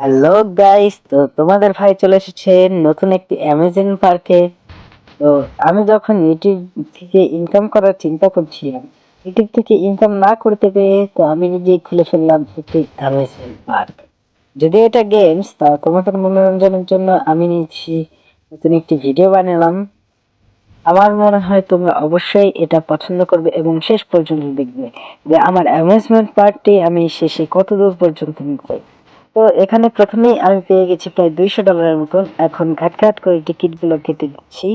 Hello guys তো তোমাদের ভাই চলে এসেছে নতুন একটি অ্যামাজন পার্কে তো আমি যখন ইউটিউব থেকে ইনকাম করার চিন্তা করছিলাম ইউটিউব থেকে ইনকাম না করতে পেরে তো আমি নিজেই খুলে ফেললাম একটি অ্যামাজন পার্ক যদি এটা গেমস তা তোমাদের মনোরঞ্জনের জন্য আমি নিচ্ছি নতুন একটি ভিডিও বানালাম। আমার মনে হয় তোমরা অবশ্যই এটা পছন্দ করবে এবং শেষ পর্যন্ত দেখবে যে আমার অ্যামিউজমেন্ট পার্কটি আমি শেষে কত দূর পর্যন্ত নিতে তো এখানে প্রথমেই আমি পেয়ে গেছি প্রায় দুইশো ডলারের মতন। এখন ঘাট ঘাট করে টিকিটগুলো কেটে দিচ্ছি,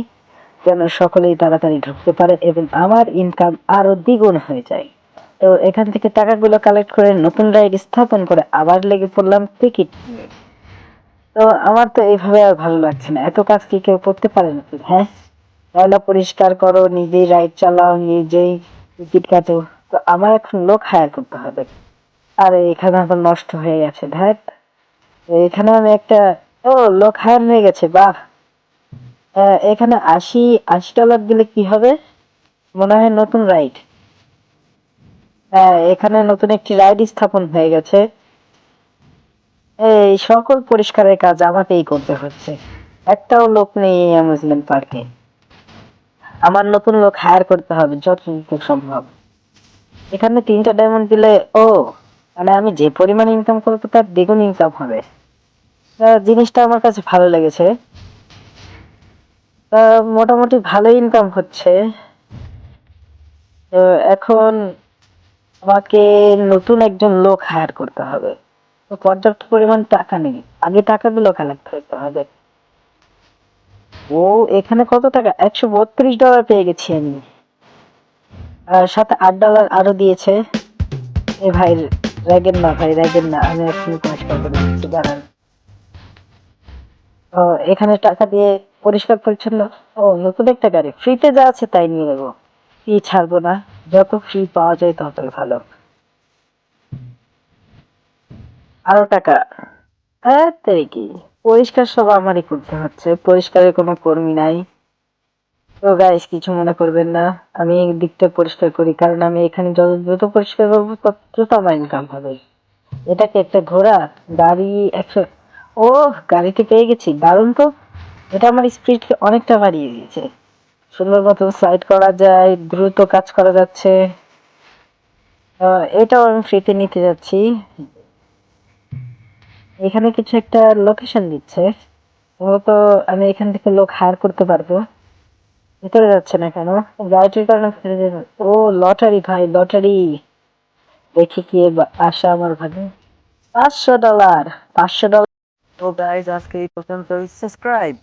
যেন সকলেই তাড়াতাড়ি ঢুকতে পারে এবং আমার ইনকাম আরও দ্বিগুণ হয়ে যায়। তো এখান থেকে টাকাগুলো কালেক্ট করে নতুন রাইড স্থাপন করে আবার লেগে পড়লাম টিকিট তো আমার তো এইভাবে আর ভালো লাগছে না। এত কাজ কি কেউ করতে পারে না? হ্যাঁ ময়লা পরিষ্কার করো, নিজেই রাইড চালাও, নিজেই টিকিট কাটো। তো আমার এখন লোক হায়ার করতে হবে। আরে, এখানে আবার নষ্ট হয়ে গেছে ধ্যাত এখানে আমি একটা, ও, লোক হায়ার হয়ে গেছে, বাহ। এখানে আশি আশি ডলার দিলে কি হবে? মনে হয় নতুন রাইড হ্যাঁ এখানে নতুন একটি রাইড স্থাপন হয়ে গেছে। এই সকল পরিষ্কারের কাজ আমাকেই করতে হচ্ছে। একটাও লোক নেই এই অ্যামিউজমেন্ট পার্কে আমার নতুন লোক হায়ার করতে হবে, যতটুকু সম্ভব। এখানে তিনটা ডায়মন্ড দিলে, ও মানে আমি যে পরিমাণ ইনকাম করব তার দ্বিগুণ ইনকাম হবে। জিনিসটা আমার কাছে ভালো লেগেছে। তা মোটামুটি ভালো ইনকাম হচ্ছে। তো এখন আমাকে নতুন একজন লোক হায়ার করতে হবে। তো পর্যাপ্ত পরিমাণ টাকা নেই। আগে টাকাগুলো কালেক্ট করতে হবে। ও, এখানে কত টাকা? একশো বত্রিশ ডলার পেয়ে গেছি আমি। সাথে আট ডলার আরও দিয়েছে। এ ভাই র্যাগেন না ভাই র্যাগেন না। আমি এখনই পরিষ্কার করে দিচ্ছি দাঁড়ান ও, এখানে টাকা দিয়ে পরিষ্কার পরিচ্ছন্ন। ও, নতুন একটা গাড়ি। ফ্রিতে যা আছে তাই নিয়ে নেব। ফ্রি ছাড়বো না। যত ফ্রি পাওয়া যায় ততই ভালো। আরও টাকা। হ্যাঁ তাই কি? পরিষ্কার সব আমারই করতে হচ্ছে। পরিষ্কারের কোনো কর্মী নাই। তো গাইস কিছু মনে করবেন না। আমি এই দিকটা পরিষ্কার করি, কারণ আমি এখানে যত দ্রুত পরিষ্কার করব, তত দ্রুত আমার ইনকাম হবে। এটাকে একটা ঘোড়া, গাড়ি, একশো ও গাড়িটি পেয়ে গেছি, দারুণ তো। এটা আমার স্পিডকে অনেকটা বাড়িয়ে দিয়েছে। সুন্দর মতো সাইড করা যায়, দ্রুত কাজ করা যাচ্ছে। এটাও আমি ফ্রিতে নিতে যাচ্ছি। এখানে কিছু একটা লোকেশন দিচ্ছে। মূলত আমি এখান থেকে লোক হায়ার করতে পারব। ভিতরে যাচ্ছে না কেন? গাড়িটির কারণে ফেলে দেবে। ও লটারি ভাই লটারি দেখি কি আসা আমার ভাগে। পাঁচশো ডলার পাঁচশো ডলার তো গাইজ আজকে এই পর্যন্ত সাবস্ক্রাইব